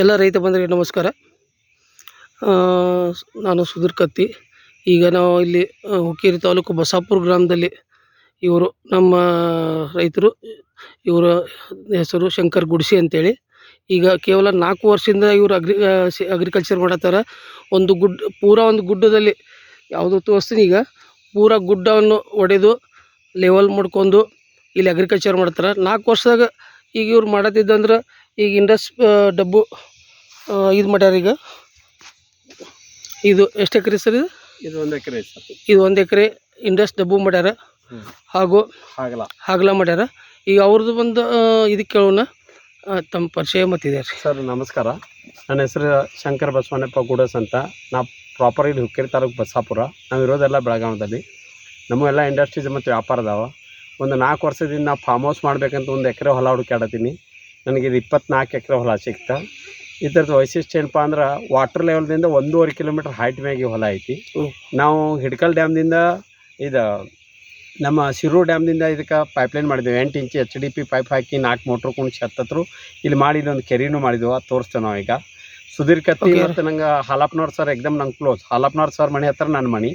ಎಲ್ಲ ರೈತ ಬಂಧುಗಳಿಗೆ ನಮಸ್ಕಾರ. ನಾನು ಸುಧೀರ್ ಕತ್ತಿ. ಈಗ ನಾವು ಇಲ್ಲಿ ಹುಕ್ಕೇರಿ ತಾಲೂಕು ಬಸಾಪುರ ಗ್ರಾಮದಲ್ಲಿ ಇವರು ನಮ್ಮ ರೈತರು, ಇವರ ಹೆಸರು ಶಂಕರ್ ಗುಡಿಸಿ ಅಂತೇಳಿ. ಈಗ ಕೇವಲ ನಾಲ್ಕು ವರ್ಷದಿಂದ ಇವರು ಅಗ್ರಿ ಅಗ್ರಿಕಲ್ಚರ್ ಮಾಡತ್ತಾರ. ಒಂದು ಗುಡ್, ಪೂರಾ ಒಂದು ಗುಡ್ಡದಲ್ಲಿ, ಯಾವುದು ತೋರಿಸ್ತೀನಿ ಈಗ, ಪೂರ ಗುಡ್ಡವನ್ನು ಒಡೆದು ಲೆವೆಲ್ ಮಾಡ್ಕೊಂಡು ಇಲ್ಲಿ ಅಗ್ರಿಕಲ್ಚರ್ ಮಾಡ್ತಾರೆ. ನಾಲ್ಕು ವರ್ಷದಾಗ ಈಗ ಇವ್ರು ಮಾಡತ್ತಿದ್ದಂದ್ರೆ ಈಗ ಇಂಡಸ್ ಡಬ್ಬು ಇದು ಮಾಡ್ಯಾರ ಈಗ. ಇದು ಎಷ್ಟು ಎಕರೆ ಸರ್ ಇದು? ಇದು ಒಂದು ಎಕರೆ ಸರ್. ಇದು ಒಂದು ಎಕರೆ ಇಂಡಸ್ ಡಬ್ಬು ಮಾಡ್ಯಾರ. ಹಾಗೂ ಹಾಗಲ. ಹಾಗಲ ಮಾಡ್ಯಾರ. ಈಗ ಅವ್ರದ್ದು ಒಂದು ಇದಕ್ಕೆ ಕೇಳೋಣ. ತಮ್ಮ ಪರಿಚಯ ಮತ್ತಿದೆ ಸರ್ ನಮಸ್ಕಾರ. ನನ್ನ ಹೆಸರು ಶಂಕರ್ ಬಸವಣ್ಣಪ್ಪ ಗೂಡಸ್ ಅಂತ. ನಾ ಪ್ರಾಪರ್ ಇಲ್ಲಿ ಹುಕ್ಕೇರಿ ತಾಲೂಕು ಬಸಾಪುರ ನಾವು ಇರೋದೆಲ್ಲ ಬೆಳಗಾವದಲ್ಲಿ. ನಮ್ಮ ಎಲ್ಲ ಇಂಡಸ್ಟ್ರೀಸ್ ಮತ್ತು ವ್ಯಾಪಾರ ಅದಾವ. ಒಂದು ನಾಲ್ಕು ವರ್ಷದಿಂದ ನಾ ಫಾರ್ಮ್ ಹೌಸ್ ಮಾಡಬೇಕಂತ ಒಂದು ಎಕರೆ ಹೊಲ ಹುಡುಕಾಡತ್ತೀನಿ ನನಗೆ ಇದು ಇಪ್ಪತ್ನಾಲ್ಕು ಎಕರೆ ಹೊಲ ಸಿಕ್ತ. ಇದ್ರದ್ದು ವೈಶಿಷ್ಟ್ಯ ಏನಪ್ಪ ಅಂದ್ರೆ ವಾಟರ್ ಲೆವೆಲ್ದಿಂದ ಒಂದೂವರೆ ಕಿಲೋಮೀಟ್ರ್ ಹೈಟ್ ಮ್ಯಾಗೆ ಹೊಲ ಐತಿ. ನಾವು ಹಿಡ್ಕಲ್ ಡ್ಯಾಮ್ದಿಂದ ಇದು ನಮ್ಮ ಶಿರೂರು ಡ್ಯಾಮ್ದಿಂದ ಇದಕ್ಕೆ ಪೈಪ್ಲೈನ್ ಮಾಡಿದ್ದೇವೆ ಎಂಟು inch H D P pipe ಹಾಕಿ ನಾಲ್ಕು ಮೋಟ್ರ್ ಕುಣಿಸಿ ಹತ್ತತ್ರು ಇಲ್ಲಿ ಮಾಡಿ ಇದೊಂದು ಕೆರೆನೂ ಮಾಡಿದ್ವು. ಅದು ತೋರಿಸ್ತೇವೆ ನಾವು ಈಗ. ಕತ್ತಿ Okay. ಮತ್ತು ನಂಗೆ ಹಾಲಪ್ನವ್ರ ಸರ್ ಎಕ್ದಮ್ ನಂಗೆ ಕ್ಲೋಸ್ ಹಾಲಪ್ನವ್ರ ಸರ್ ಮನೆ ಹತ್ರ ನನ್ನ ಮನೆ.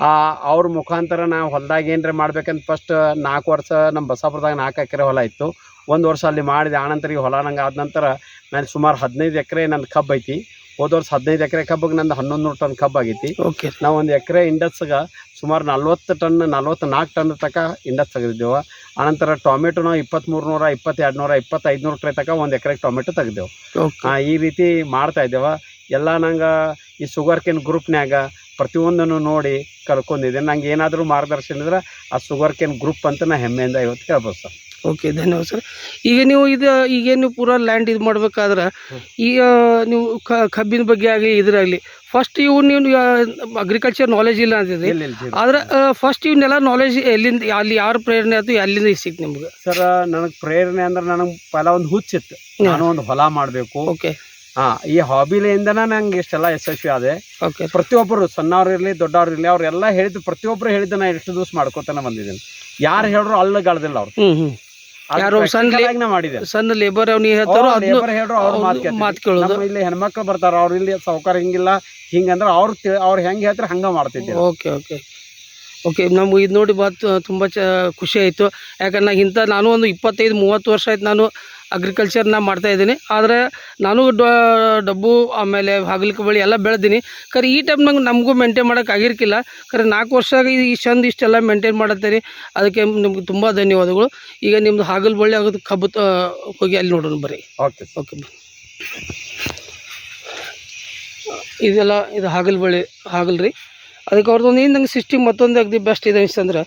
ಆ, ಅವ್ರ ಮುಖಾಂತರ ನಾವು ಹೊಲದಾಗ ಏನರ ಮಾಡ್ಬೇಕಂತ ಫಸ್ಟ್ ನಾಲ್ಕು ವರ್ಷ ನಮ್ಮ ಬಸಾಪುರದಾಗ ನಾಲ್ಕು ಎಕರೆ ಹೊಲ ಇತ್ತು. ಒಂದು ವರ್ಷ ಅಲ್ಲಿ ಮಾಡಿದೆ ಆನಂತರ ಈ ಹೊಲ ನಂಗೆ ಆದ ನಂತರ ನಾನು ಸುಮಾರು ಹದಿನೈದು ಎಕರೆ ನನ್ನ ಕಬ್ಬು ಐತಿ. ಹೋದ ವರ್ಷ ಹದಿನೈದು ಎಕರೆ ಕಬ್ಬಿಗೆ ನಂದು ಹನ್ನೊಂದು ನೂರು ಟನ್ ಕಬ್ಬು ಆಗೈತಿ. ಓಕೆ. ನಾವು ಒಂದು ಎಕರೆ ಇಂಡಸ್ಗೆ ಸುಮಾರು ನಲ್ವತ್ತು ಟನ್ ನಲ್ವತ್ತು ನಾಲ್ಕು ಟನ್ ತನಕ ಇಂಡಸ್ ತೆಗೆದಿದ್ದೆವು. ಆನಂತರ ಟೊಮೆಟೊ ನಾವು ಇಪ್ಪತ್ತ್ಮೂರು ನೂರ ಇಪ್ಪತ್ತೆರಡು ನೂರ ಇಪ್ಪತ್ತೈದು ನೂರು ಟ್ರೈ ತನಕ ಒಂದು ಎಕರೆಗೆ ಟೊಮೆಟೊ ತೆಗೆದೆವು. ಈ ರೀತಿ ಮಾಡ್ತಾ ಇದ್ದೇವೆ. ಎಲ್ಲ ನಂಗೆ ಈ ಶುಗರ್ ಕೇನ್ ಗ್ರೂಪ್ನ್ಯಾಗ ಪ್ರತಿಯೊಂದನ್ನು ನೋಡಿ ಕಲ್ಕೊಂಡಿದ್ದೇನೆ ನಂಗೆ ಏನಾದರೂ ಮಾರ್ಗದರ್ಶನ ಇದ್ರೆ ಆ ಶುಗರ್ ಕೇನ್ ಗ್ರೂಪ್ ಅಂತ ನಾನು ಹೆಮ್ಮೆಯಿಂದ ಇವತ್ತು ಕೇಳ್ಬೋದು ಸರ್. ಓಕೆ ಧನ್ಯವಾದ ಸರ್ ಈಗ ನೀವು ಇದು ಈಗೇನು ನೀವು ಪೂರಾ ಲ್ಯಾಂಡ್ ಇದು ಮಾಡ್ಬೇಕಾದ್ರೆ. ಈಗ ನೀವು ಕಬ್ಬಿನ ಬಗ್ಗೆ ಆಗಲಿ ಇದರಾಗಲಿ ಫಸ್ಟ್ ಇವು ನೀವು ಅಗ್ರಿಕಲ್ಚರ್ ನಾಲೆಜ್ ಇಲ್ಲ ಅಂತಿದ್ರಿ ಆದ್ರೆ ಫಸ್ಟ್ ಇವನ್ನೆಲ್ಲ ನಾಲೆಜ್ ಎಲ್ಲಿಂದ ಅಲ್ಲಿ ಯಾರು ಪ್ರೇರಣೆ ಆಯ್ತು ಅಲ್ಲಿಂದ ಸಿಕ್ತು ನಿಮ್ಗೆ? ಸರ್ ನನಗೆ ಪ್ರೇರಣೆ ಅಂದ್ರೆ ನನಗೆ ಫಲ ಒಂದು ಹುಚ್ಚಿತ್ತು ನಾನು ಒಂದು ಹೊಲ ಮಾಡಬೇಕು. ಓಕೆ ಹಾ ಈ ಹಾಬಿಲಿಂದನ ನಂಗೆ ಇಷ್ಟೆಲ್ಲ ಯಶಸ್ವಿ ಆದೆ. ಪ್ರತಿಯೊಬ್ಬರು ಸಣ್ಣವ್ರು ಇರಲಿ ದೊಡ್ಡವ್ರು ಇರಲಿ ಅವ್ರೆಲ್ಲ ಹೇಳಿದ್ದು ಪ್ರತಿಯೊಬ್ಬರು ಹೇಳಿದ್ದು ನಾ ಎಷ್ಟು ದಿವಸ ಮಾಡ್ಕೋತಾನೆ ಬಂದಿದ್ದೀನಿ. ಯಾರು ಹೇಳಿದ್ರು ಅಲ್ಲಗಳದಿಲ್ಲ ಅವ್ರು. ಯಾರೋ ಸಣ್ಣ ಮಾಡಿದೆ. ಸಣ್ಣ ಲೇಬರ್ ಅವ್ನು ಹೇಳ್ತಾರೋ ಅದನ್ನು ಲೇಬರ್ ಹೇಳ್ರು ಅವ್ರ ಮಾತು ಕೇಳೋದು. ಇಲ್ಲಿ ಹೆಣ್ಮಕ್ಳು ಬರ್ತಾರ ಅವ್ರ ಇಲ್ಲಿ ಸಾವುಕಾರ ಹಿಂಗಿಲ್ಲ ಹಿಂಗಂದ್ರೆ ಅವ್ರ ಅವ್ರ ಅವ್ರು ಹೆಂಗ್ ಹೇಳ್ತಾರೆ ಹಂಗ ಮಾಡ್ತಿದ್ದೆ ಓಕೆ ಓಕೆ. ಓಕೆ ನಮ್ಗೆ ಇದು ನೋಡಿ ಬಾ ತುಂಬ ಚ ಖುಷಿ ಆಯಿತು. ಯಾಕಂದ್ರೆ ನಾನು ಇಂಥ ನಾನು ಒಂದು ಇಪ್ಪತ್ತೈದು ಮೂವತ್ತು ವರ್ಷ ಆಯ್ತು ನಾನು ಅಗ್ರಿಕಲ್ಚರ್ನ ಮಾಡ್ತಾ ಇದ್ದೀನಿ. ಆದರೆ ನಾನು ಡಬ್ಬು ಆಮೇಲೆ ಹಾಗಲಿಕೆ ಬಳಿ ಎಲ್ಲ ಬೆಳೆದೀನಿ. ಖರೆ ಈ ಟೈಮ್ ನಂಗೆ ನಮಗೂ ಮೇಂಟೈನ್ ಮಾಡೋಕೆ ಆಗಿರ್ಕಿಲ್ಲ. ಖರೆ ನಾಲ್ಕು ವರ್ಷ ಆಗಿ ಈ ಚಂದ ಇಷ್ಟೆಲ್ಲ ಮೇಂಟೈನ್ ಮಾಡತ್ತೀರಿ. ಅದಕ್ಕೆ ನಿಮ್ಗೆ ತುಂಬ ಧನ್ಯವಾದಗಳು. ಈಗ ನಿಮ್ಮದು ಹಾಗಲ ಬಳ್ಳಿ ಆಗೋದು ಕಬ್ಬು ಹೋಗಿ ಅಲ್ಲಿ ನೋಡೋಣ ಬರ್ರಿ. ಓಕೆ ಓಕೆ ಇದೆಲ್ಲ ಇದು ಹಾಗಲ್ ಬಳ್ಳಿ ಹಾಗಲ್ ರೀ ಅದಕ್ಕೆ ಅವ್ರದ್ದೊಂದು ಏನು ನಂಗೆ ಸಿಸ್ಟಮ್ ಮತ್ತೊಂದು ಅಗದಿ ಬೆಸ್ಟ್ ಇದೆ ಅನಿಸ್ತಂದ್ರೆ,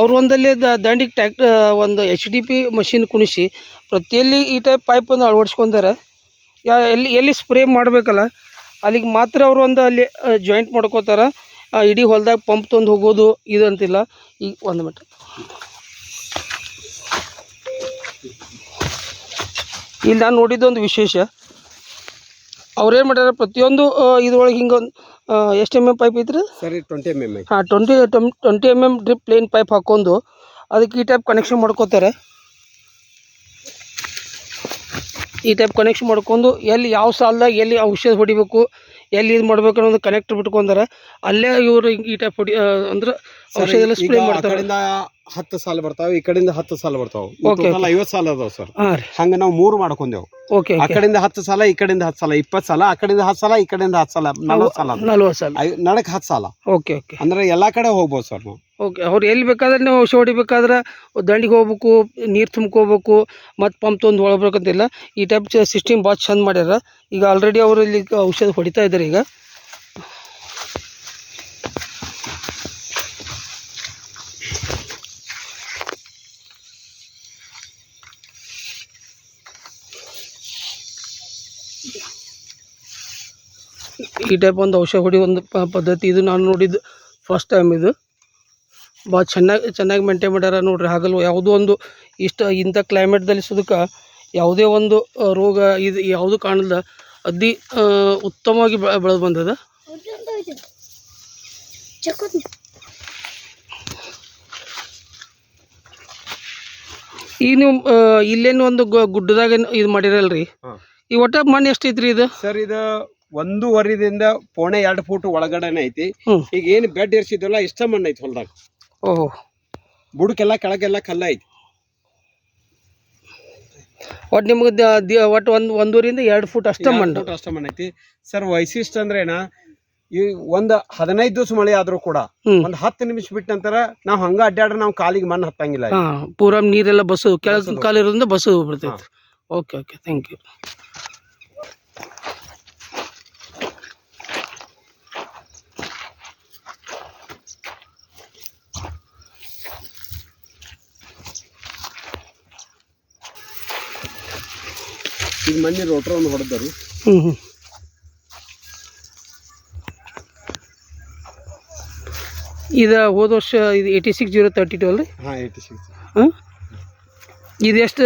ಅವ್ರು ಒಂದಲ್ಲಿ ದಂಡಿಗೆ ಟ್ಯಾಕ್ಟ್ ಒಂದು ಎಚ್ ಡಿ ಪಿ ಮಷಿನ್ ಕುಣಿಸಿ, ಪ್ರತಿಯಲ್ಲಿ ಈ ಟೈಪ್ ಪೈಪ್ ಒಂದು ಅಳವಡಿಸ್ಕೊಂತಾರೆ ಯಾ, ಎಲ್ಲಿ ಎಲ್ಲಿ ಸ್ಪ್ರೇ ಮಾಡಬೇಕಲ್ಲ, ಅಲ್ಲಿಗೆ ಮಾತ್ರ ಅವರು ಒಂದು ಅಲ್ಲಿ ಜಾಯಿಂಟ್ ಮಾಡ್ಕೋತಾರೆ ಇಡೀ ಹೊಲ್ದಾಗ ಪಂಪ್ ತಂದು ಹೋಗೋದು ಇದು ಅಂತಿಲ್ಲ. ಈಗ ಒಂದು ಮಿನಿಟ್ ಇಲ್ಲಿ ನಾನು ನೋಡಿದ್ದೊಂದು ವಿಶೇಷ ಅವ್ರೇನು ಮಾಡ್ಯಾರ, ಪ್ರತಿಯೊಂದು ಇದ್ರೊಳಗೆ ಹಿಂಗೆ ಒಂದು ಎಷ್ಟು ಎಂ ಎಂ ಪೈಪ್ ಐತ್ರಿ? ಸರಿ ಟ್ವೆಂಟಿ ಎಂ ಎಂ ಹಾಂ twenty twenty M M drip plain pipe ಹಾಕ್ಕೊಂಡು ಅದಕ್ಕೆ ಈ ಟೈಪ್ ಕನೆಕ್ಷನ್ ಮಾಡ್ಕೋತಾರೆ. ಈ ಟೈಪ್ ಕನೆಕ್ಷನ್ ಮಾಡ್ಕೊಂಡು ಎಲ್ಲಿ ಯಾವ ಸಾಲದಾಗ ಎಲ್ಲಿ ಔಷಧ ಹೊಡಿಬೇಕು ಎಲ್ಲಿ ಇದು ಮಾಡ್ಬೇಕು ಅನ್ನೋದು ಕನೆಕ್ಟ್ ಬಿಟ್ಕೊಂಡಾರೆ ಅಲ್ಲೇ ಇವರು ಈ ಟೈಪ್ ಹೊಡಿ ಅಂದ್ರೆ ಔಷಧ ಎಲ್ಲ ಸ್ಪ್ರೇ ಮಾಡ್ತಾರೆ. ಹತ್ತು ಸಾಲ ಬರ್ತಾವ ಈ ಕಡೆಯಿಂದ ಹತ್ತು ಸಾಲ ಬರ್ತಾವ. ಐವತ್ ಟೋಟಲ್ ಐವತ್ತು ಸಾಲ ಅದಾವ ಸರ್. ಹಂಗ ನಾವು ಮೂರು ಮಾಡ್ಕೊಂಡೆವು. ಆ ಕಡೆಯಿಂದ ಹತ್ತು ಸಾಲ ಈ ಕಡೆಯಿಂದ ಹತ್ತು ಸಾಲ ಇಪ್ಪತ್ತು ಸಾಲ ಆ ಕಡೆಯಿಂದ ಹತ್ತು ಸಾಲ ಈ ಕಡೆಯಿಂದ ಹತ್ತು ಸಾಲ ನಲವತ್ತು ಸಾಲ ನಡಕ್ ಹತ್ತು ಸಾಲ. ಓಕೆ ಓಕೆ ಅಂದ್ರೆ ಎಲ್ಲಾ ಕಡೆ ಹೋಗ್ಬೋದು ಸರ್ ನಾವು. ಓಕೆ ಅವ್ರು ಎಲ್ಲಿ ಬೇಕಾದ್ರೆ ನೀವು ಔಷಧ ಹೊಡಿಬೇಕಾದ್ರೆ ದಂಡಿಗೆ ಹೋಗ್ಬೇಕು ನೀರು ತುಂಬ್ಕೋಬೇಕು ಮತ್ತು ಪಂಪ್ ತೊಂದು ಒಳಬೇಕಂತಿಲ್ಲ ಈ ಟೈಪ್ ಸಿಸ್ಟಮ್ ಭಾಳ ಚಂದ ಮಾಡ್ಯಾರ. ಈಗ ಆಲ್ರೆಡಿ ಅವರು ಇಲ್ಲಿ ಔಷಧ ಹೊಡಿತಾ ಇದ್ದಾರೆ ಈಗ. ಈ ಟೈಪ್ ಒಂದು ಔಷಧ ಹೊಡಿ ಒಂದು ಪದ್ಧತಿ ಇದು ನಾನು ನೋಡಿದ್ದು ಫಸ್ಟ್ ಟೈಮ್ ಇದು. ಭಾಳ ಚೆನ್ನಾಗಿ ಚೆನ್ನಾಗಿ ಮೇಂಟೈನ್ ಮಾಡ್ಯಾರ ನೋಡ್ರಿ. ಹಾಗಲ್ವ? ಯಾವುದೋ ಒಂದು ಇಷ್ಟ ಇಂಥ ಕ್ಲೈಮೇಟ್ದಲ್ಲಿ ಸುದಕ್ಕೆ ಯಾವುದೇ ಒಂದು ರೋಗ ಇದು ಯಾವುದು ಕಾಣಲ್ಲ ಅತಿ ಉತ್ತಮವಾಗಿ ಬೆಳೆ ಬೆಳೆದು ಬಂದದ. ಈಗ ನೀವು ಇಲ್ಲೇನು ಒಂದು ಗುಡ್ಡದಾಗ ಇದು ಮಾಡಿರಲ್ರಿ? ಈ ಒಟ್ಟ ಮಣ್ಣು ಎಷ್ಟೈತ್ರಿ ಇದು? ಸರ್ ಇದು ಒಂದೂವರೆದಿಂದ ಪೋಣೆ ಎರಡು ಫೂಟ್ ಒಳಗಡೆನೆ ಐತಿ. ಈಗ ಏನು ಬೆಡ್ ಇರ್ಸಿದ್ವಲ್ಲ ಇಷ್ಟ ಮಣ್ಣು ಐತಿ ಹೊಲ್ದಾಗ. ಓಹೋ. ಬುಡಕ್ಕೆಲ್ಲ ಕೆಳಗೆಲ್ಲ ಕಲ್ಲ ಐತಿ. ಒಟ್ಟು ನಿಮ್ಗೆ ಒಟ್ಟು ಒಂದು ಒಂದೂರಿಂದ ಎರಡು ಫೂಟ್ ಅಷ್ಟ ಮಣ್ಣ. ಅಷ್ಟ ಮಣ್ಣು ಐತಿ. ಸರ್ ವೈಶಿಷ್ಟ್ಯ ಅಂದ್ರೇನ ಈ ಒಂದ್ ಹದಿನೈದು ದಿವಸ ಮಳೆ ಆದ್ರೂ ಕೂಡ ಒಂದು ಹತ್ತು ನಿಮಿಷ ಬಿಟ್ಟ ನಂತರ ನಾವು ಹಂಗ ಅಡ್ಡಾಡ್ರೆ ನಾವು ಕಾಲಿಗೆ ಮಣ್ಣು ಹತ್ತಂಗಿಲ್ಲ ಪೂರಾ ನೀರೆಲ್ಲ ಬಸ್ಸು ಕೆಳ ಕಾಲಿರೋದ್ರಿಂದ ಬಸ್ಸು ಬಿಡ್ತೈತೆ ಓಕೆ ಓಕೆ ಥ್ಯಾಂಕ್ ಯು ಈಗ ಮೊನ್ನೆ ರೋಟ್ರ ಒಂದು ಹೊಡೆದರು. ಹ್ಞೂ ಹ್ಞೂ ಇದು ಹೋದ ವರ್ಷ ಇದು eighty six zero thirty two ಅಲ್ರಿ? ಹಾಂ ಏಯ್ಟಿ ಸಿಕ್ಸ್ ಹಾಂ? ಇದು ಎಷ್ಟು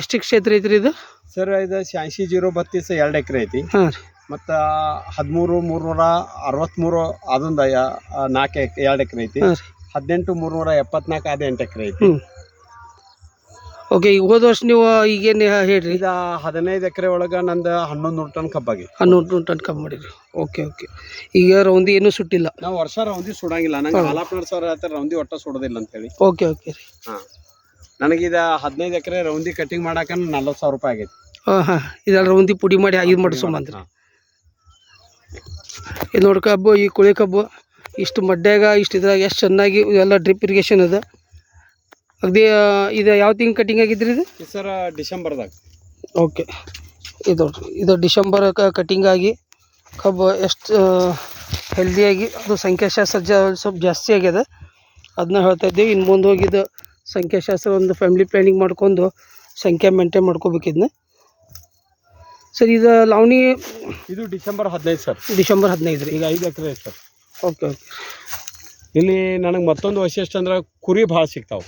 ಎಷ್ಟು ಕ್ಷೇತ್ರ ಐತ್ರಿ ಇದು? ಸರ್ ಇದು ಶಾಂಶಿ ಜೀರೋ ಬತ್ತೀಸ್ ಎರಡು ಎಕರೆ ಐತಿ. ಹಾಂ ರೀ. ಮತ್ತು ಹದಿಮೂರು ಮೂರ್ನೂರ ಅರವತ್ತ್ಮೂರು ಅದೊಂದು ನಾಲ್ಕು ಎಕ್ ಎರಡು ಎಕರೆ ಐತಿ. ಹದಿನೆಂಟು ಮೂರ್ನೂರ ಎಪ್ಪತ್ನಾಲ್ಕು ಅದು ಎಂಟು ಎಕರೆ ಐತಿ. ಓಕೆ ಈಗ ಹೋದ ವರ್ಷ ನೀವು ಈಗೇನು ಹೇಳಿರಿ? ಈಗ ಹದಿನೈದು ಎಕರೆ ಒಳಗೆ ನಂದು ಹನ್ನೊಂದು ನೂರು ಟನ್ ಕಬ್ಬಾಗಿ. ಹನ್ನೊಂದು ನೂರು ಟನ್ ಕಬ್ಬು ಮಾಡಿರಿ. ಓಕೆ ಓಕೆ ಈಗ ರೌಂದಿ ಏನೂ ಸುಟ್ಟಿಲ್ಲ? ನಾವು ವರ್ಷ ರೌಂದಿ ಸುಡಂಗಿಲ್ಲ. ನಂಗೆ ಹಾಲಾಪ್ನರ್ ಸಾವಿರ ಹೇಳ್ತಾರೆ ರೌಂದಿ ಒಟ್ಟ ಸುಡೋದಿಲ್ಲ ಅಂತೇಳಿ. ಓಕೆ ಓಕೆ ರೀ. ಹಾಂ. ನನಗೀಗ ಹದಿನೈದು ಎಕರೆ ರೌಂದಿ ಕಟಿಂಗ್ ಮಾಡಕ್ಕೆ ನಲ್ವತ್ತು ಸಾವಿರ ರೂಪಾಯಿ ಆಗೈತಿ. ಹಾಂ ಹಾಂ. ಇದೆಲ್ಲ ರೌಂದಿ ಪುಡಿ ಮಾಡಿ ಇದು ಮಾಡಿಸ್ಕೊಂಬಂದ್ರಿ. ಇದು ನೋಡಿ ಕಬ್ಬು ಈ ಕುಳಿ ಕಬ್ಬು ಇಷ್ಟು ಮಡ್ಯಾಗ ಇಷ್ಟು ಇದ್ರಾಗ ಎಷ್ಟು ಚೆನ್ನಾಗಿ ಎಲ್ಲ ಡ್ರಿಪ್ ಇರಿಗೇಷನ್ ಅದ. ಅಗದಿ ಇದು ಯಾವ ತಿಂಗ್ ಕಟಿಂಗ್ ಆಗಿದ್ರಿ ಇದು? ಸರ್ ಡಿಸೆಂಬರ್ದಾಗ. ಓಕೆ. ಇದು ಇದು ಡಿಸೆಂಬರ್ ಕಟಿಂಗ್ ಆಗಿ ಕಬ್ಬು ಎಷ್ಟು ಹೆಲ್ದಿಯಾಗಿ ಅದು ಸಂಖ್ಯಾಶಾಸ್ತ್ರ ಜ ಸ್ವಲ್ಪ ಜಾಸ್ತಿ ಆಗ್ಯದ. ಅದನ್ನ ಹೇಳ್ತಾ ಇದ್ದೀವಿ ಇನ್ನು ಮುಂದೆ ಹೋಗಿದ್ದು ಸಂಖ್ಯಾಶಾಸ್ತ್ರ ಒಂದು ಫ್ಯಾಮಿಲಿ ಪ್ಲ್ಯಾನಿಂಗ್ ಮಾಡ್ಕೊಂಡು ಸಂಖ್ಯೆ ಮೇಂಟೈನ್ ಮಾಡ್ಕೋಬೇಕಿದ್ನ ಸರ್ ಇದು ಲಾವಣಿ ಇದು ಡಿಸೆಂಬರ್ ಹದಿನೈದು ಸರ್. ಡಿಸೆಂಬರ್ ಹದಿನೈದು ರೀ ಈಗ ಐದು ಎಕರೆ ಸರ್. Okay okay. ಇಲ್ಲಿ ನನಗೆ ಮತ್ತೊಂದು ವೈಶಿಷ್ಟ್ಯ ಅಂದ್ರೆ ಕುರಿ ಭಾಳ ಸಿಗ್ತಾವ.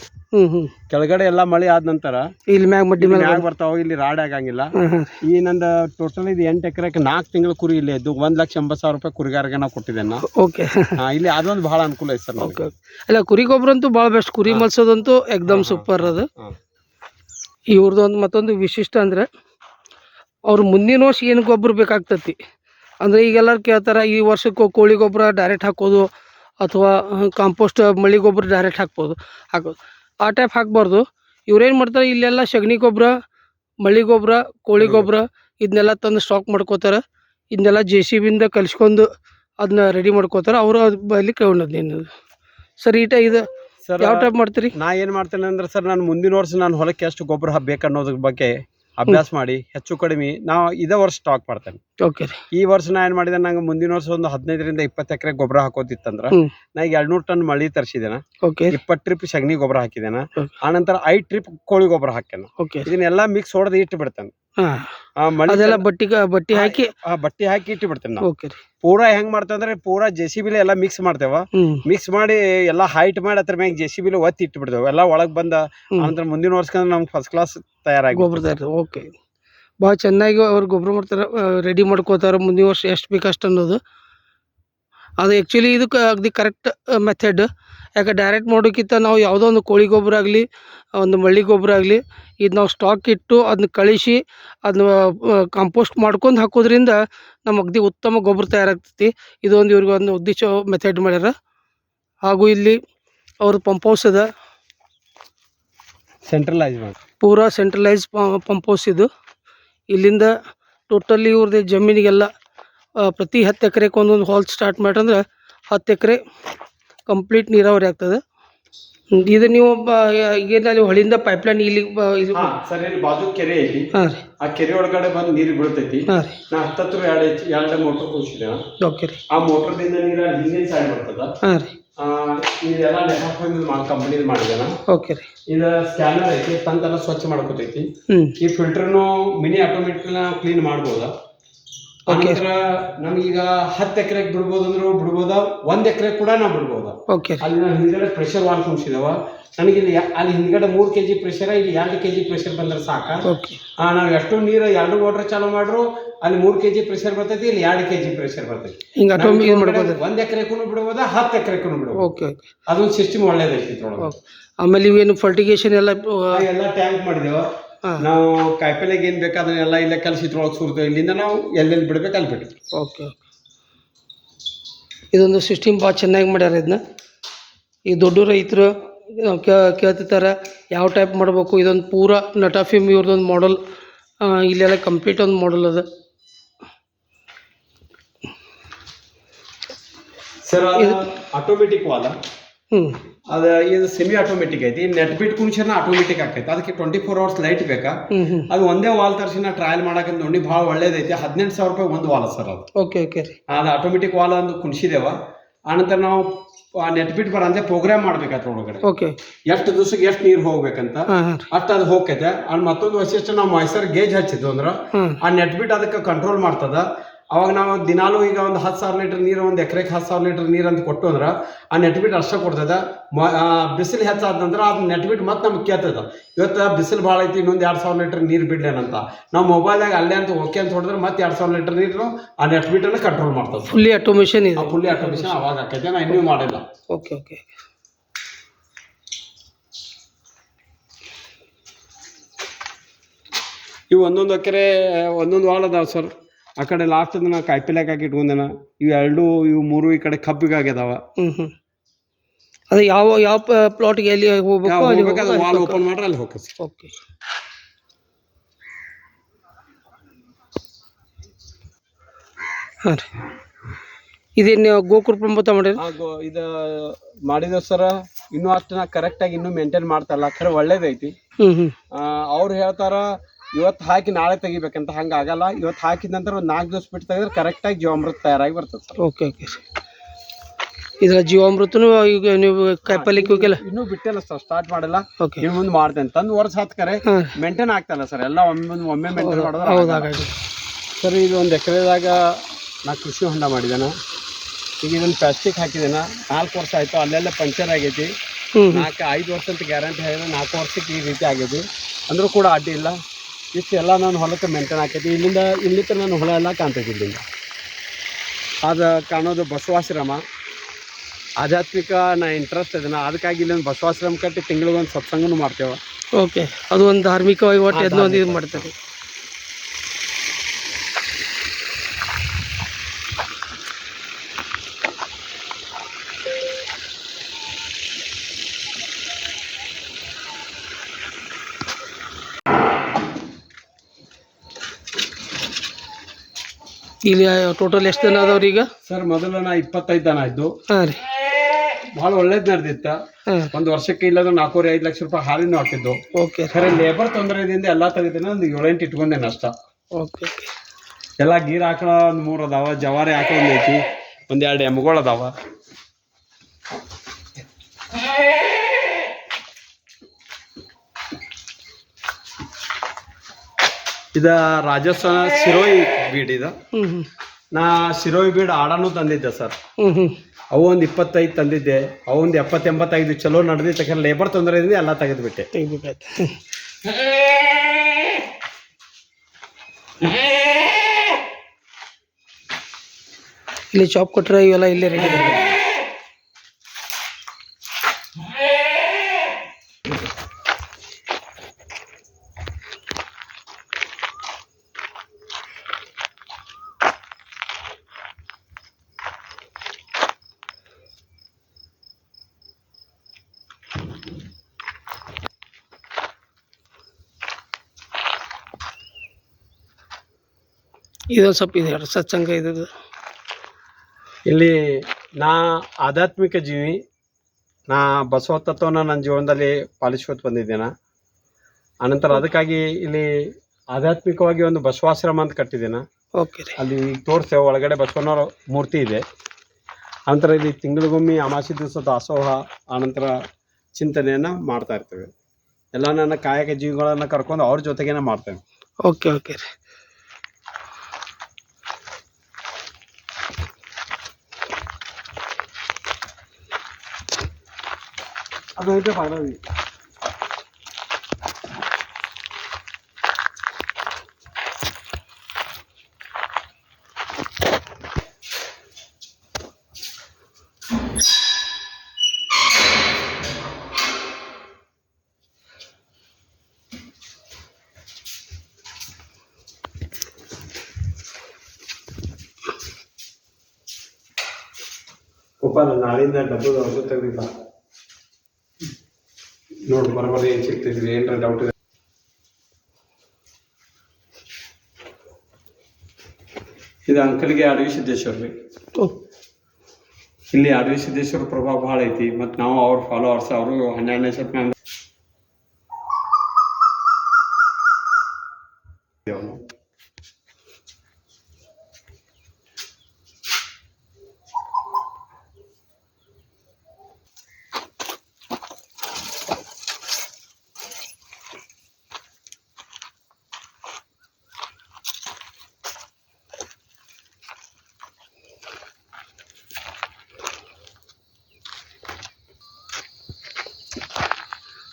ಕೆಳಗಡೆ ಎಲ್ಲ ಮಳೆ ಆದ ನಂತರ ಇಲ್ಲಿ ಮ್ಯಾಗ ಮಡ್ಡಿ ಮೇಲೆ ಮ್ಯಾಗ ಬರ್ತಾವ ಇಲ್ಲಿ ರಾಡ್ ಆಗಂಗಿಲ್ಲ ಈ ನಂದು ಟೋಟಲ್ ಇದು ಎಂಟು ಎಕರೆಗೆ ನಾಲ್ಕು ತಿಂಗಳ ಕುರಿ ಇಲ್ಲಿ ಇದ್ದು ಒಂದ್ ಲಕ್ಷ ಎಂಬತ್ತು ಸಾವಿರ ರೂಪಾಯಿ ಕುರಿಗಾರಿಗೆ ನಾವು ಕೊಟ್ಟಿದ್ದೇನೆ. ಓಕೆ. ಇಲ್ಲಿ ಅದೊಂದು ಭಾಳ ಅನುಕೂಲ ಐತೆ ಸರ್ ಓಕೆ ಅಲ್ಲ ಕುರಿ ಗೊಬ್ಬರ ಅಂತೂ ಭಾಳ ಬೆಸ್ಟ್. ಕುರಿ. ಮಲ್ಸೋದಂತೂ ಎಕ್ದಮ್. ಸೂಪರ್ ಅದು. ಇವ್ರದ್ದು ಒಂದು ಮತ್ತೊಂದು ವಿಶಿಷ್ಟ ಅಂದ್ರೆ ಅವ್ರ ಮುಂದಿನ ವರ್ಷ ಏನು ಗೊಬ್ಬರ ಬೇಕಾಗ್ತತಿ? ಅಂದ್ರೆ ಈಗೆಲ್ಲರೂ ಕೇಳ್ತಾರ ಈ ವರ್ಷಕ್ಕೆ ಕೋಳಿ ಗೊಬ್ಬರ ಡೈರೆಕ್ಟ್ ಹಾಕೋದು ಅಥವಾ ಕಾಂಪೋಸ್ಟ್ ಮಳ್ಳಿ ಗೊಬ್ಬರ ಡೈರೆಕ್ಟ್ ಹಾಕ್ಬೋದು ಹಾಕೋದು ಆ ಟೈಪ್ ಹಾಕ್ಬಾರ್ದು. ಇವ್ರೇನು ಮಾಡ್ತಾರೆ ಇಲ್ಲೆಲ್ಲ ಸಗಣಿ ಗೊಬ್ಬರ ಮಳ್ಳಿ ಗೊಬ್ಬರ ಕೋಳಿ ಗೊಬ್ಬರ ಇದನ್ನೆಲ್ಲ ತಂದು ಸ್ಟಾಕ್ ಮಾಡ್ಕೋತಾರೆ. ಇದನ್ನೆಲ್ಲ ಜೆ ಸಿ ಬಿಯಿಂದ ಕಲಿಸ್ಕೊಂಡು ಅದನ್ನ ರೆಡಿ ಮಾಡ್ಕೋತಾರೆ. ಅವರು ಅದ್ರ ಬಳಿ ಕೈಗೊಂಡದ್ದು ಸರ್ ಈ ಟೈ ಇದು ಸರ್ ಯಾವ ಟೈಪ್ ಮಾಡ್ತೀರಿ? ನಾ ಏನು ಮಾಡ್ತೇನೆ ಅಂದ್ರೆ ಸರ್ ನಾನು ಮುಂದಿನ ವರ್ಷ ನಾನು ಹೊಲಕ್ಕೆ ಎಷ್ಟು ಗೊಬ್ಬರ ಹಾಕ್ಬೇಕು ಅನ್ನೋದ್ರ ಬಗ್ಗೆ ಅಭ್ಯಾಸ ಮಾಡಿ ಹೆಚ್ಚು ಕಡಿಮೆ ನಾವು ಇದೇ ವರ್ಷ ಸ್ಟಾಕ್ ಮಾಡ್ತೇನೆ. ಓಕೆ ರೀ. ಈ ವರ್ಷ ನಾ ಏನ್ ಮಾಡಿದೆ ನಂಗೆ ಮುಂದಿನ ವರ್ಷ ಒಂದು ಹದಿನೈದರಿಂದ ಇಪ್ಪತ್ತು ಎಕರೆ ಗೊಬ್ಬರ ಹಾಕೋತಿತ್ತಂದ್ರ ಹ್ಮ್. ನಾ ಈಗ ಎರಡ್ನೂರು ಟನ್ ಮಳಿ ತರಿಸಿದ್ದೇನೆ ಓಕೆ. ಇಪ್ಪತ್ತು ಟ್ರಿಪ್ ಸಗಣಿ ಗೊಬ್ಬರ ಹಾಕಿದೆನ ಆ ಆನಂತರ ಐದು ಟ್ರಿಪ್ ಕೋಳಿ ಗೊಬ್ಬರ ಹಾಕ್ಯಾನ. ಓಕೆ. ಇದನ್ನೆಲ್ಲ ಮಿಕ್ಸ್ ಹೊಡೆದು ಇಟ್ಟು ಬಿಡ್ತೇನೆ. ಹಾಂ. ಆ ಮಳಿ ಅದೆಲ್ಲ ಬಟ್ಟಿಗ ಬಟ್ಟಿ ಹಾಕಿ ಆ ಬಟ್ಟೆ ಹಾಕಿ ಇಟ್ಟು ಬಿಡ್ತೇನೆ ನಾವು. ಓಕೆ ರೀ. ಪೂರಾ ಹೆಂಗ್ ಮಾಡ್ತೇವಂದ್ರೆ ಪೂರಾ ಜೆ ಸಿ ಬಿಲಿ ಎಲ್ಲ ಮಿಕ್ಸ್ ಮಾಡ್ತೇವ. ಮಿಕ್ಸ್ ಮಾಡಿ ಎಲ್ಲ ಹೈಟ್ ಮಾಡಿ ಅದ್ರ ಮ್ಯಾಗ ಜೆ ಸಿ ಬಿಲಿ ಒತ್ತಿ ಇಟ್ಟು ಬಿಡ್ತೇವೆ. ಎಲ್ಲ ಒಳಗ್ ಬಂದ ಹ್ಮ್. ಆನಂತರ ಮುಂದಿನ ವರ್ಷಕ್ಕೆ ನಮ್ಗೆ ಫಸ್ಟ್ ಕ್ಲಾಸ್ ತಯಾರಾಗಿ ಗೊಬ್ಬರ ಓಕೆ. ಭಾಳ ಚೆನ್ನಾಗಿ ಅವ್ರು ಗೊಬ್ಬರ ಮಾಡ್ತಾರೆ ರೆಡಿ ಮಾಡ್ಕೋತಾರೆ ಮುಂದಿನ ವರ್ಷ ಎಷ್ಟು ಬೇಕು ಅಷ್ಟು ಅನ್ನೋದು. ಅದು ಆ್ಯಕ್ಚುಲಿ ಇದಕ್ಕೆ ಅಗ್ದಿ ಕರೆಕ್ಟ್ ಮೆಥಡ್ ಯಾಕೆ ಡೈರೆಕ್ಟ್ ಮಾಡೋಕ್ಕಿಂತ ನಾವು ಯಾವುದೋ ಒಂದು ಕೋಳಿ ಗೊಬ್ಬರ ಆಗಲಿ ಒಂದು ಮಳ್ಳಿ ಗೊಬ್ಬರ ಆಗಲಿ ಇದು ನಾವು ಸ್ಟಾಕ್ ಇಟ್ಟು ಅದನ್ನ ಕಳಿಸಿ ಅದನ್ನ ಕಾಂಪೋಸ್ಟ್ ಮಾಡ್ಕೊಂಡು ಹಾಕೋದ್ರಿಂದ ನಮ್ಮ ಅಗ್ದಿ ಉತ್ತಮ ಗೊಬ್ಬರ ತಯಾರಾಗ್ತೈತಿ. ಇದೊಂದು ಇವ್ರಿಗೆ ಒಂದು ಉದ್ದೇಶ ಮೆಥಡ್ ಮಾಡ್ಯಾರ. ಹಾಗೂ ಇಲ್ಲಿ ಅವ್ರದ್ದು ಪಂಪ್ ಹೌಸ್ ಅದ. ಸೆಂಟ್ರಲೈಸ್ ಮಾಡಿ ಪೂರಾ ಸೆಂಟ್ರಲೈಸ್ ಪಂಪ್ ಹೌಸ್ ಇದು. ಇಲ್ಲಿಂದ ಟೋಟಲಿ ಇವ್ರದ್ದು ಜಮೀನಿಗೆಲ್ಲ ಪ್ರತಿ ಹತ್ತು ಎಕರೆಗೆ ಒಂದೊಂದು ಹಾಲ್ ಸ್ಟಾರ್ಟ್ ಮಾಡ್ರಂದ್ರೆ ಹತ್ತು ಎಕರೆ ಕಂಪ್ಲೀಟ್ ನೀರಾವರಿ ಆಗ್ತದೆ. ಇದು ನೀವು ಈಗ ಹೊಳಿಂದ ಪೈಪ್ಲೈನ್ ಇಲ್ಲಿ ಸರ್ ಇಲ್ಲಿ ಬಾಜು ಕೆರೆ ಇಲ್ಲಿ. ಹಾಂ ರೀ. ಆ ಕೆರೆ ಒಳಗಡೆ ಬಂದು ನೀರು ಬೀಳ್ತೈತಿ. ನಾ ಹತ್ತತ್ರ ಎರಡು ಎರಡು ಮೋಟರ್ ಕೂಸಿದೆ ಓಕೆ ರೀ. ಆ ಮೋಟರ್ದಿಂದ ನೀರು ಹಿಂದಿನ ಸೈಡ್ ಬರ್ತದ. ಹಾಂ ರೀ. ಆ, ಇದೆಲ್ಲ ಲೆಕ್ಕ ಕಂಪನಿ ಮಾಡಿದಾನ. ಓಕೆ ರೀ. ಇದು ಸ್ಕ್ಯಾನರ್ ಐತಿ ತಂತೆಲ್ಲ ಸ್ವಚ್ಛ ಮಾಡ್ಕೋತೈತಿ. ಈ ಫಿಲ್ಟರ್ನು ಮಿನಿ ಆಟೋಮೆಟಿಕ್ ಕ್ಲೀನ್ ಮಾಡ್ಬೋದ. ಆನಂತರ ನಮಗೀಗ ಹತ್ತು ಎಕರೆಗೆ ಬಿಡ್ಬೋದು ಅಂದ್ರೂ ಬಿಡ್ಬೋದ ಒಂದ್ ಎಕರೆ ಕೂಡ ನಾವು ಬಿಡ್ಬೋದ. ಅಲ್ಲಿ ಹಿಂದ್ಗಡೆ ಪ್ರೆಷರ್ ವಾಲ್ ಕುಣಿಸಿದವ ನನಗೆ ಇಲ್ಲಿ ಅಲ್ಲಿ ಹಿಂದ್ಗಡೆ ಮೂರು ಕೆ ಜಿ ಪ್ರೆಷರ್ ಇಲ್ಲಿ ಎರಡು ಕೆ ಜಿ ಪ್ರೆಷರ್ ಬಂದ್ರೆ ಸಾಕ. ನಾವು ಎಷ್ಟು ನೀರು ಎರಡು ಮೋಟರ್ ಚಾಲೂ ಮಾಡ್ರು ಅಲ್ಲಿ ಮೂರು ಕೆಜಿ ಪ್ರೆಷರ್ ಬರ್ತೈತಿ ಇಲ್ಲಿ ಎರಡು ಕೆ ಜಿ ಪ್ರೆಷರ್ ಬರ್ತೈತಿ ಒಂದ್ ಎಕರೆಗೂ ಬಿಡ್ಬೋದ ಹತ್ತು ಎಕರೆಗೂ ಬಿಡ್ಬೋದು. ಅದೊಂದು ಸಿಸ್ಟಮ್ ಒಳ್ಳೇದೈತಿ ಆಮೇಲೆ ಇವೇನು ಫರ್ಟಿಗೇಷನ್ ಎಲ್ಲ ಎಲ್ಲ ಟ್ಯಾಂಕ್ ಮಾಡಿದೆವು. ನಾವು ಕಾಯಿಪಲ್ಲೆಗೆ ಏನು ಬೇಕಾದ್ರೆ ಎಲ್ಲ ಇಲ್ಲೇ ಕಲಸಿ ಇದ್ರೊಳಗೆ ಸುರಿದು ಇಲ್ಲಿಂದ ನಾವು ಎಲ್ಲೆಲ್ಲಿ ಬಿಡ್ಬೇಕು ಅಲ್ಲಿ ಬಿಡ್ತೀವಿ ಓಕೆ ಓಕೆ ಇದೊಂದು ಸಿಸ್ಟಮ್ ಭಾಳ ಚೆನ್ನಾಗಿ ಮಾಡ್ಯಾರ ಇದನ್ನ ಈ ದೊಡ್ಡ ರೈತರು ಕೇಳ್ತಿರ್ತಾರೆ ಯಾವ ಟೈಪ್ ಮಾಡಬೇಕು ಇದೊಂದು ಪೂರ ನಟಾಫಿಮ್ ಇವ್ರದ್ದೊಂದು ಮಾಡಲ್ ಇಲ್ಲೆಲ್ಲ ಕಂಪ್ಲೀಟ್ ಒಂದು ಮಾಡಲ್ ಅದ. ಸರ್ ಆಟೋಮೆಟಿಕ್ ವಾಲ ಹ್ಞೂ ಅದು ಇದು ಸೆಮಿ ಆಟೋಮೆಟಿಕ್ ಐತಿ ನೆಟ್ ಬಿಟ್ ಕುಣ್ಸರ್ನ ಆಟೋಮೆಟಿಕ್ ಆಕೈತಿ ಅದಕ್ಕೆ ಟ್ವೆಂಟಿ ಫೋರ್ ಅವರ್ಸ್ ಲೈಟ್ ಬೇಕಾ ಅದು ಒಂದೇ ವಾಲ್ ತರ್ಸಿನ ಟ್ರಯಲ್ ಮಾಡಕ್ಕೆ ನೋಡಿ ಭಾಳ ಒಳ್ಳೇದೈತಿ ಹದಿನೆಂಟು ಸಾವಿರ ರೂಪಾಯಿ ಒಂದು ವಾಲ್ ಸರ್ ಅದು. ಓಕೆ ಓಕೆ ಅದು ಆಟೋಮೆಟಿಕ್ ವಾಲ್ ಒಂದು ಕುಣಿಸಿದೇವ ಆನಂತರ ನಾವು ನೆಟ್ ಬಿಟ್ ಅಂದ್ರೆ ಪ್ರೋಗ್ರಾಮ್ ಮಾಡ್ಬೇಕಾದ್ರೆ ಒಳಗಡೆ. ಓಕೆ. ಎಷ್ಟು ದಿವಸಕ್ಕೆ ಎಷ್ಟು ನೀರು ಹೋಗ್ಬೇಕಂತ. ಅಷ್ಟು ಅದು ಹೋಗ್ತೈತೆ. ಅಲ್ಲಿ ಮತ್ತೊಂದು ವೈಶಿಷ್ಟ್ಯ ನಾವು ಮೈಸೂರ್ ಗೇಜ್ ಹಚ್ಚಿದ್ವು ಅಂದ್ರೆ ಆ ನೆಟ್ ಬಿಟ್ ಅದಕ್ಕೆ ಕಂಟ್ರೋಲ್ ಮಾಡ್ತದ. ಅವಾಗ ನಾವು ದಿನಾಲೂ ಈಗ ಒಂದು ಹತ್ತು ಸಾವಿರ ಲೀಟರ್ ನೀರು ಒಂದು ಎಕರೆಗೆ ಹತ್ತು ಸಾವಿರ ಲೀಟರ್ ನೀರು ಅಂತ ಕೊಟ್ಟು ಅಂದ್ರೆ ಆ ನೆಟ್ಬಿಟ್ಟು ಬಿಟ್ ಅಷ್ಟೇ ಕೊಡ್ತದ ಮ- ಬಿಸಿಲು ಹೆಚ್ಚಾದ ನಂತರ ಅದು ನೆಟ್ಬಿಟ್ಟು ಬಿಟ್ ಮತ್ತೆ ನಮ್ಗೆ ಕೇಳ್ತದೆ ಇವತ್ತು ಬಿಸಿಲು ಭಾಳ ಐತಿ ಇನ್ನೊಂದು ಎರಡು ಸಾವಿರ ಲೀಟರ್ ನೀರು ಬಿಡ್ಲೇನಂತ. ನಾವು ಮೊಬೈಲ್ದಾಗ ಅಲ್ಲೇ ಅಂತ ಓಕೆ ಅಂತ ಹೊಡೆದ್ರೆ ಮತ್ತೆ ಎರಡು ಸಾವಿರ ಲೀಟರ್ ನೀರು ಆ ನೆಟ್ಬಿಟ್ಟನ್ನು ಕಂಟ್ರೋಲ್ ಮಾಡ್ತದೆ ಫುಲ್ಲಿ ಆಟೋಮೇಷನ್ ಇದೆ. ಆ ಫುಲ್ಲಿ ಆಟೋಮೇಷನ್ ಅವಾಗ ಆಕೈತೆ ನಾ ಇನ್ನೂ ಮಾಡಿಲ್ಲ. ಓಕೆ ಓಕೆ ಇವು ಒಂದೊಂದು ಎಕರೆ ಒಂದೊಂದು ವಾಲ್ ಅದಾವೆ ಸರ್. ಆ ಕಡೆ ಲಾಸ್ಟ್ ನಾ ಕಾಯಿಪಲ್ಲೆಗೆ ಹಾಕಿ ಇಟ್ಕೊಂಡೇನ. ಇವು ಎರಡು ಇವು ಮೂರು ಈ ಕಡೆ ಕಬ್ಬಿಗೆ ಆಗ್ಯದಾವ ಹ್ಞೂ ಅದು ಯಾವ ಯಾವ ಪ್ಲಾಟ್ಗೆ ಎಲ್ಲಿ ಹೋಗ್ಬೇಕು ಅಲ್ಲಿ ವಾಲ್ ಓಪನ್ ಮಾಡ್ರೆ ಅಲ್ಲಿ ಹೋಗ್ತದೆ ಸರ್ ಓಕೆ ಹಾಂ ರೀ. ಇದೇನು ಗೋಕೃಪ ಮಾಡಿರಿ ಇದು ಮಾಡಿದ ಸರ ಇನ್ನೂ ಅಷ್ಟು ನಾ ಕರೆಕ್ಟಾಗಿ ಇನ್ನೂ ಮೇಂಟೈನ್ ಮಾಡ್ತಾರಲ್ಲ ಖರೆ ಒಳ್ಳೇದೈತಿ. ಹ್ಞೂ ಹ್ಞೂ ಅವ್ರು ಹೇಳ್ತಾರ ಇವತ್ತು ಹಾಕಿ ನಾಳೆ ತೆಗಿಬೇಕಂತ ಹಂಗೆ ಆಗಲ್ಲ ಇವತ್ತು ಹಾಕಿದ ನಂತರ ಒಂದು ನಾಲ್ಕು ದಿವಸ ಬಿಟ್ಟು ತೆಗೆದ್ರೆ ಕರೆಕ್ಟಾಗಿ ಜೀವಾಮೃತ ತಯಾರಾಗಿ ಬರ್ತದೆ ಸರ್. ಓಕೆ ಓಕೆ ಇದರ ಜೀವಾಮೃತನು ಈಗ ನೀವು ಕಾಯಿಪಲ್ಯಕ್ಕೆ ಹೋಗಿಲ್ಲ? ಇನ್ನೂ ಬಿಟ್ಟಿಲ್ಲ ಸರ್ ಸ್ಟಾರ್ಟ್ ಮಾಡಲ್ಲ. ಓಕೆ ಇನ್ನು ಮುಂದೆ ಮಾಡ್ತೇನೆ ತಂದು ವರ್ಷ ಹತ್ತು ಕರೆ ಹಾಂ. ಮೇಂಟೈನ್ ಆಗ್ತಲ್ಲ ಸರ್. ಎಲ್ಲ ಒಮ್ಮೆ ಒಮ್ಮೆ ಮೇಂಟೈನ್ ಮಾಡೋದು ಹೌದು ಹಾಗಾಗಿ ಸರ್ ಇದು ಒಂದು ಎಕರೆದಾಗ ನಾ ಕೃಷಿ ಹೊಂಡ ಮಾಡಿದ್ದೇನೆ ಈಗ ಇದನ್ನು ಪ್ಲಾಸ್ಟಿಕ್ ಹಾಕಿದ್ದೇನೆ ನಾಲ್ಕು ವರ್ಷ ಆಯಿತು ಅಲ್ಲೆಲ್ಲ ಪಂಚರ್ ಆಗೈತಿ. ನಾಲ್ಕು ಐದು ವರ್ಷ ಅಂತ ಗ್ಯಾರಂಟಿ ಹೇಳಿದ್ರೆ ನಾಲ್ಕು ವರ್ಷಕ್ಕೆ ಈ ರೀತಿ ಆಗೈತಿ. ಅಂದರೂ ಕೂಡ ಅಡ್ಡಿ ಇಲ್ಲ. ಇಷ್ಟೆಲ್ಲ ನಾನು ಹೊಲಕ್ಕೆ ಮೇಂಟೈನ್ ಆಕೈತಿ ಇಲ್ಲಿಂದ ಇಲ್ಲಿಂದ ನಾನು ಹೊಲ ಎಲ್ಲ ಕಾಣ್ತೈತಿ ಇಲ್ಲಿಂದ. ಅದು ಕಾಣೋದು ಬಸವಾಶ್ರಮ. ಆಧ್ಯಾತ್ಮಿಕ ನಾ ಇಂಟ್ರೆಸ್ಟ್ ಅದನ್ನ ಅದಕ್ಕಾಗಿ ಇಲ್ಲೊಂದು ಬಸವಾಶ್ರಮ ಕಟ್ಟಿ ತಿಂಗಳಿಗೊಂದು ಸತ್ಸಂಗನೂ ಮಾಡ್ತೇವೆ. ಓಕೆ ಅದು ಒಂದು ಧಾರ್ಮಿಕವಾಗಿ ಒಟ್ಟು ಅದನ್ನ ಒಂದು ಇದು ಮಾಡ್ತಾರೆ ಇಲ್ಲಿ ಟೋಟಲ್ ಎಷ್ಟು ಜನ ಅದಾವ್ರಿ ಈಗ? ಸರ್ ಮೊದಲು ನಾ ಇಪ್ಪತ್ತೈದು ಜನ ಇದ್ದು. ಬಹಳ ರೀ. ಭಾಳ ಒಳ್ಳೇದ್ ನಡೆದಿತ್ತ. ಒಂದು ವರ್ಷಕ್ಕೆ ಇಲ್ಲದ ನಾಲ್ಕೂವರೆ ಐದು ಲಕ್ಷ ರೂಪಾಯಿ ಹಾಲಿನ ಹಾಕಿದ್ದು ಓಕೆ ಖರೆ ಲೇಬರ್ ತೊಂದರೆದಿಂದ ಎಲ್ಲ ತೆಗೆದಿನ ಒಂದು ಏಳೆಂಟು ಇಟ್ಕೊಂಡೆ ನಷ್ಟ. ಓಕೆ ಓಕೆ ಎಲ್ಲ ಗೀರ್ ಆಕಳ ಒಂದು ಮೂರು ಅದಾವ ಜವಾರಿ ಆಕಳ ಒಂದು ಐತಿ ಒಂದು ಎರಡು ಎಮ್ಗಳು ಅದಾವ. ಇದ ರಾಜಸ್ಥಾನ ಸಿರೋಯಿ ಬೀಡ್ ಇದು ನಾ ಸಿರೋಯಿ ಬೀಡ್ ಆಡಾನು ತಂದಿದ್ದೆ ಸರ್. ಅವು ಒಂದು ಇಪ್ಪತ್ತೈದು ತಂದಿದ್ದೆ. ಅವು ಒಂದು ಎಪ್ಪತ್ತೆಂಬತ್ತೈದು ಚಲೋ ನಡೆದಿತ್ತು ತಕ್ಷಣ ಲೇಬರ್ ತೊಂದರೆ ಇದ್ದೀನಿ ಎಲ್ಲ ತೆಗೆದ್ಬಿಟ್ಟೆ. ಇಲ್ಲಿ ಚಾಪ್ ಕೊಟ್ಟರೆ ಇವೆಲ್ಲ ಇಲ್ಲೇ ರೆಡಿ ಇದೊಂದು ಸ್ವಲ್ಪ ಇದು ಸತ್ಸಂಗ ಇದು ಇಲ್ಲಿ ನಾ ಆಧ್ಯಾತ್ಮಿಕ ಜೀವಿ ನಾ ಬಸವ ತತ್ವನ ನನ್ನ ಜೀವನದಲ್ಲಿ ಪಾಲಿಸ್ಕೊತ ಬಂದಿದ್ದೇನೆ. ಅನಂತರ ಅದಕ್ಕಾಗಿ ಇಲ್ಲಿ ಆಧ್ಯಾತ್ಮಿಕವಾಗಿ ಒಂದು ಬಸವಾಶ್ರಮ ಅಂತ ಕಟ್ಟಿದ್ದೇನೆ. ಓಕೆ ರೀ. ಅಲ್ಲಿ ತೋರಿಸ್ತೇವೆ ಒಳಗಡೆ ಬಸವನವರ ಮೂರ್ತಿ ಇದೆ. ಅನಂತರ ಇಲ್ಲಿ ತಿಂಗಳಿಗೊಮ್ಮೆ ಅಮಾಸಿ ದಿವಸ ದಾಸೋಹ ಆನಂತರ ಚಿಂತನೆಯನ್ನು ಮಾಡ್ತಾ ಇರ್ತೇವೆ. ಎಲ್ಲ ನನ್ನ ಕಾಯಕ ಜೀವಿಗಳನ್ನು ಕರ್ಕೊಂಡು ಅವ್ರ ಜೊತೆಗೇನೆ ಮಾಡ್ತೇವೆ. ಓಕೆ ಓಕೆ ರೀ. അതിന്റെ പലവി Opa, na nalinda da bodo zelo. ನೋಡಿ ಬರೋಬ್ಬರಿ ಏನ್ ಸಿಗ್ತಿದ್ವಿ ಏನ್ರ ಡೌಟ್ ಇದೆ ಇದು ಅಂಕಲ್ಗೆ ಅಡವಿ ಸಿದ್ದೇಶ್ವರ ರೀ. ಇಲ್ಲಿ ಅಡವಿ ಸಿದ್ದೇಶ್ವರ ಪ್ರಭಾವ ಬಹಳ ಐತಿ ಮತ್ತೆ ನಾವು ಅವ್ರ ಫಾಲೋವರ್ಸ್ ಅವರು ಹನ್ನೆರಡನೇ ಶತಮಾನ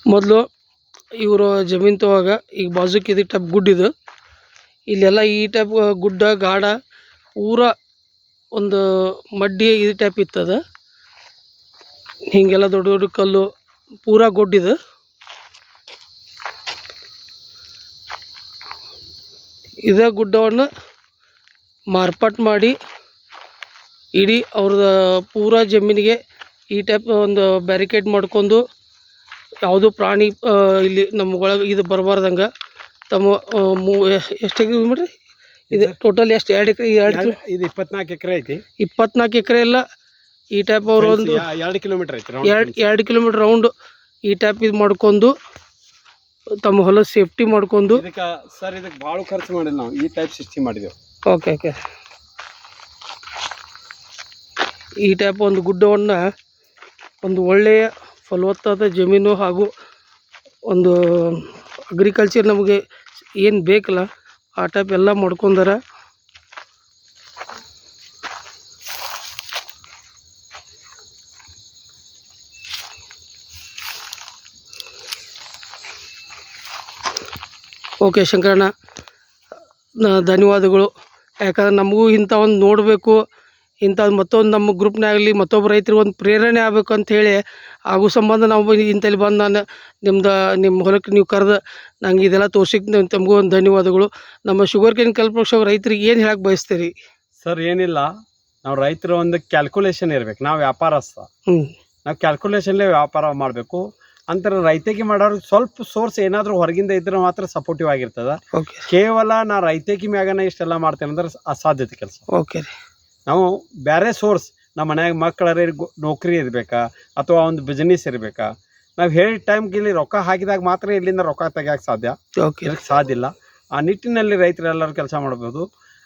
ಮೊದಲು ಇವರು ಜಮೀನು ತಗೋವಾಗ ಈಗ ಬಾಜುಕ್ ಇದು ಟೈಪ್ ಗುಡ್ಡಿದು ಇಲ್ಲೆಲ್ಲ ಈ ಟೈಪ್ ಗುಡ್ಡ, ಗಾಡ ಪೂರ ಒಂದು ಮಡ್ಡಿ ಈ ಟೈಪ್ ಇತ್ತದ ಹೀಗೆಲ್ಲ ದೊಡ್ಡ ದೊಡ್ಡ ಕಲ್ಲು, ಪೂರ ಗೊಡ್ಡಿದು ಇದೇ. ಗುಡ್ಡವನ್ನು ಮಾರ್ಪಾಟ್ ಮಾಡಿ ಇಡೀ ಅವ್ರದ್ದು ಪೂರ ಜಮೀನಿಗೆ ಈ ಟೈಪ್ ಒಂದು ಬ್ಯಾರಿಕೇಡ್ ಮಾಡ್ಕೊಂಡು ಯಾವುದೂ ಪ್ರಾಣಿ ಇಲ್ಲಿ ನಮ್ಮ ಒಳಗೆ ಇದು ಬರಬಾರ್ದಂಗೆ. ತಮ್ಮ ಮೂ ಎಷ್ಟು ನೋಡ್ರಿ ಇದು ಟೋಟಲ್ ಎಷ್ಟು? ಎರಡು ಎಕರೆ ಎರಡು ಇದು ಇಪ್ಪತ್ನಾಲ್ಕು ಎಕರೆ ಐತಿ. ಇಪ್ಪತ್ನಾಲ್ಕು ಎಕರೆ ಎಲ್ಲ ಈ ಟೈಪ್ ಅವರು ಒಂದು ಎರಡು ಕಿಲೋಮೀಟರ್ ಐತಿ ಎರಡು ಎರಡು ಕಿಲೋಮೀಟ್ರ್ ರೌಂಡ್ ಈ ಟೈಪ್ ಇದು ಮಾಡ್ಕೊಂಡು ತಮ್ಮ ಹೊಲ ಸೇಫ್ಟಿ ಮಾಡ್ಕೊಂಡು. ಇದಕ್ಕೆ ಸರ್ ಇದಕ್ಕೆ ಭಾಳ ಖರ್ಚು ಮಾಡಿಲ್ಲ ನಾವು. ಈ ಟೈಪ್ ಸಿಸ್ಟಮ್ ಮಾಡಿದೆವು. ಓಕೆ ಓಕೆ ಈ ಟೈಪ್ ಒಂದು ಗುಡ್ಡವನ್ನು ಒಂದು ಒಳ್ಳೆಯ ಫಲವತ್ತಾದ ಜಮೀನು ಹಾಗೂ ಒಂದು ಅಗ್ರಿಕಲ್ಚರ್ ನಮಗೆ ಏನು ಬೇಕಲ್ಲ, ಆ ಟೈಪ್ ಎಲ್ಲ ಮಾಡ್ಕೊಂಡಾರ. ಓಕೆ ಶಂಕರಣ್ಣ ಧನ್ಯವಾದಗಳು. ಯಾಕಂದ್ರೆ ನಮಗೂ ಇಂಥ ಒಂದು ನೋಡಬೇಕು ಇಂಥ ಮತ್ತೊಂದು ನಮ್ಮ ಗ್ರೂಪ್ನಾಗಲಿ ಮತ್ತೊಬ್ಬ ರೈತರಿಗೆ ಒಂದು ಪ್ರೇರಣೆ ಆಗಬೇಕು ಅಂತ ಹೇಳಿ ಆಗೋ ಸಂಬಂಧ ನಾವು ಇಂತಲ್ಲಿ ಬಂದು ನಾನು ನಿಮ್ದು ನಿಮ್ಮ ಹೊಲಕ್ಕೆ ನೀವು ಕರೆದು ನಂಗೆ ಇದೆಲ್ಲ ತೋರ್ಸಿಕ್ಕೆ ತಮಗೂ ಒಂದು ಧನ್ಯವಾದಗಳು. ನಮ್ಮ ಶುಗರ್ ಕೇನ್ ಕಲ್ಪಕ್ಷ ರೈತರಿಗೆ ಏನು ಹೇಳಕ್ಕೆ ಬಯಸ್ತೀರಿ? ಸರ್ ಏನಿಲ್ಲ. ನಾವು ರೈತರ ಒಂದು ಕ್ಯಾಲ್ಕುಲೇಷನ್ ಇರ್ಬೇಕು. ನಾವು ವ್ಯಾಪಾರಸ್ಥ. ನಾವು ಕ್ಯಾಲ್ಕುಲೇಷನ್ಲೇ ವ್ಯಾಪಾರ ಮಾಡಬೇಕು. ಅಂತರ ರೈತಕಿ ಮಾಡೋರು ಸ್ವಲ್ಪ ಸೋರ್ಸ್ ಏನಾದರೂ ಹೊರಗಿಂದ ಇದ್ರೆ ಮಾತ್ರ ಸಪೋರ್ಟಿವ್ ಆಗಿರ್ತದೆ. ಓಕೆ. ಕೇವಲ ನಾ ರೈತಕಿ ಮ್ಯಾಗನ ಇಷ್ಟೆಲ್ಲ ಮಾಡ್ತೇನೆ ಅಂದ್ರೆ ಅಸಾಧ್ಯತೆ ಕೆಲಸ. ಓಕೆ ರೀ. ನಾವು ಬೇರೆ ಸೋರ್ಸ್ ನಮ್ಮ ಮನ್ಯಾಗ ಮಕ್ಕಳರ ನೌಕರಿ ಇರಬೇಕಾ ಅಥವಾ ಒಂದು ಬಿಸ್ನೆಸ್ ಇರಬೇಕಾ? ನಾವು ಹೇಳಿದ ಟೈಮ್ಗೆ ಇಲ್ಲಿ ರೊಕ್ಕ ಹಾಕಿದಾಗ ಮಾತ್ರ ಇಲ್ಲಿಂದ ರೊಕ್ಕ ತೆಗಿಯಕ್ಕೆ ಸಾಧ್ಯ. ಇದಕ್ಕೆ ಸಾಧ್ಯ ಇಲ್ಲ. ಆ ನಿಟ್ಟಿನಲ್ಲಿ ರೈತರು ಎಲ್ಲರೂ ಕೆಲಸ ಮಾಡ್ಬೋದು.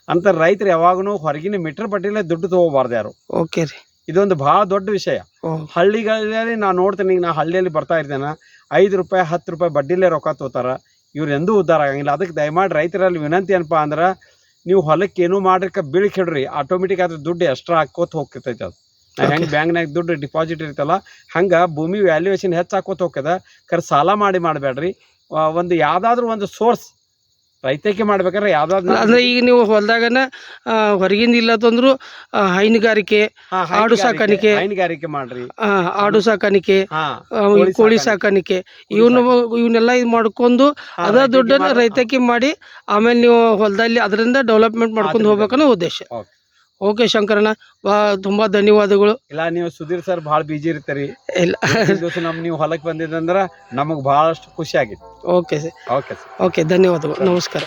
ಅಂತ ರೈತರು ಯಾವಾಗೂ ಹೊರಗಿನ ಮೀಟರ್ ಪಟ್ಟಿಲೇ ದುಡ್ಡು ತಗೋಬಾರ್ದು ಯಾರು. ಓಕೆ ರೀ. ಇದೊಂದು ಭಾಳ ದೊಡ್ಡ ವಿಷಯ. ಹಳ್ಳಿಗಳಲ್ಲಿ ನಾನು ನೋಡ್ತೀನಿ ಈಗ ನಾ ಹಳ್ಳಿಯಲ್ಲಿ ಬರ್ತಾ ಇರ್ತೇನೆ ಐದು ರೂಪಾಯಿ ಹತ್ತು ರೂಪಾಯಿ ಬಡ್ಡಿಲೇ ರೊಕ್ಕ ತಗೋತಾರೆ. ಇವ್ರು ಎಂದೂ ಉದ್ಧಾರ ಆಗಂಗಿಲ್ಲ. ಅದಕ್ಕೆ ದಯಮಾಡಿ ರೈತರಲ್ಲಿ ವಿನಂತಿ ಏನಪ್ಪ ಅಂದ್ರೆ ನೀವು ಹೊಲಕ್ಕೆ ಏನೂ ಮಾಡ್ರಿಕ ಬೀಳ್ಕಿಡ್ರಿ ಆಟೋಮೆಟಿಕ್ ಆದ್ರೆ ದುಡ್ಡು ಎಕ್ಸ್ಟ್ರಾ ಹಾಕೋತ ಹೋಗ್ತೈತೆ ಅದು. ಹೆಂಗೆ ಬ್ಯಾಂಕ್ನಾಗ ದುಡ್ಡು ಡಿಪಾಸಿಟ್ ಇರ್ತಲ್ಲ ಹಂಗೆ ಭೂಮಿ ವ್ಯಾಲ್ಯೂಯೇಷನ್ ಹೆಚ್ಚು ಹಾಕೋತ ಹೋಗ್ತದ ಕರೆ ಸಾಲ ಮಾಡಿ ಮಾಡಬೇಡ್ರಿ. ಒಂದು ಯಾವ್ದಾದ್ರು ಒಂದು ಸೋರ್ಸ್ ರೈತಕ್ಕೆ ಮಾಡ್ಬೇಕಾದ್ರೆ ಯಾವ್ದಾದ್ರು ಅಂದ್ರೆ ಈಗ ನೀವು ಹೊಲದಾಗನ ಹೊರಗಿಂದ ಇಲ್ಲ ತಂದ್ರು ಹೈನುಗಾರಿಕೆ ಆಡು ಸಾಕಾಣಿಕೆ. ಹೈನುಗಾರಿಕೆ ಮಾಡ್ರಿ ಆ, ಆಡು ಸಾಕಾಣಿಕೆ ಕೋಳಿ ಸಾಕಾಣಿಕೆ. ಇವನ್ನ ಇವನು ಇವನ್ನೆಲ್ಲ ಇದು ಮಾಡ್ಕೊಂಡು ಅದ ದುಡ್ಡನ್ನ ರೈತಕ್ಕೆ ಮಾಡಿ ಆಮೇಲೆ ನೀವು ಹೊಲದಲ್ಲಿ ಅದರಿಂದ ಡೆವಲಪ್ಮೆಂಟ್ ಮಾಡ್ಕೊಂಡು. ಹೋಗ್ಬೇಕನ್ನೋ ಉದ್ದೇಶ. ಓಕೆ ಶಂಕರಣ್ಣ ಬಾ ತುಂಬಾ ಧನ್ಯವಾದಗಳು. ಇಲ್ಲ ನೀವು ಸುಧೀರ್ ಸರ್ ಭಾಳ ಬಿಜಿ ಇರ್ತೀರಿ. ಇಲ್ಲ. ದಿವಸ ನಮ್ ನೀವು ಹೊಲಕ್ಕೆ ಬಂದಿದ್ದಂದ್ರ ನಮಗ್ ಬಹಳಷ್ಟು ಖುಷಿ ಆಗಿತ್ತು. Okay sir. Okay sir. Okay ಧನ್ಯವಾದಗಳು. ನಮಸ್ಕಾರ.